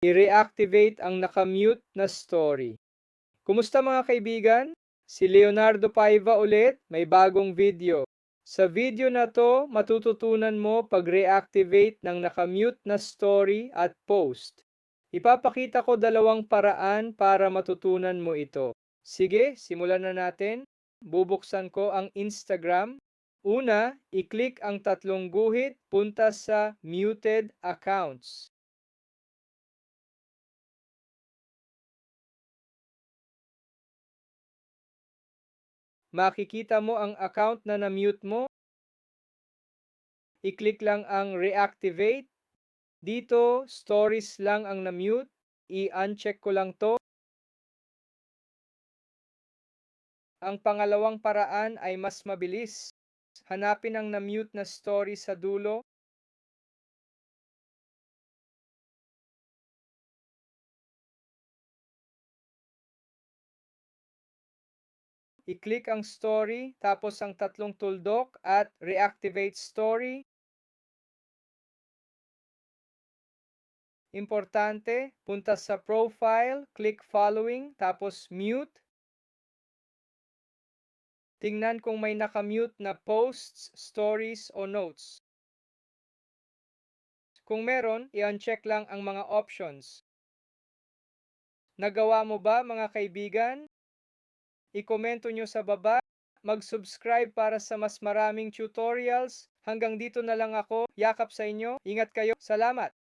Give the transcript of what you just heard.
i-reactivate ang nakamute na story. Kumusta mga kaibigan? Si Leonardo Paiva ulit, may bagong video. Sa video na to, matututunan mo pag-reactivate ng nakamute na story at post. Ipapakita ko dalawang paraan para matutunan mo ito. Sige, simulan na natin. Bubuksan ko ang Instagram. Una, i-click ang tatlong guhit, punta sa muted accounts. Makikita mo ang account na na-mute mo. I-click lang ang reactivate. Dito, stories lang ang na-mute. I-uncheck ko lang to. Ang pangalawang paraan ay mas mabilis. Hanapin ang na-mute na story sa dulo. I-click ang story, tapos ang tatlong tuldok at reactivate story. Importante, punta sa profile, click following, tapos mute. Tingnan kung may nakamute na posts, stories o notes. Kung meron, i-uncheck lang ang mga options. Nagawa mo ba mga kaibigan? I-komento nyo sa baba. Mag-subscribe para sa mas maraming tutorials. Hanggang dito na lang ako. Yakap sa inyo. Ingat kayo. Salamat!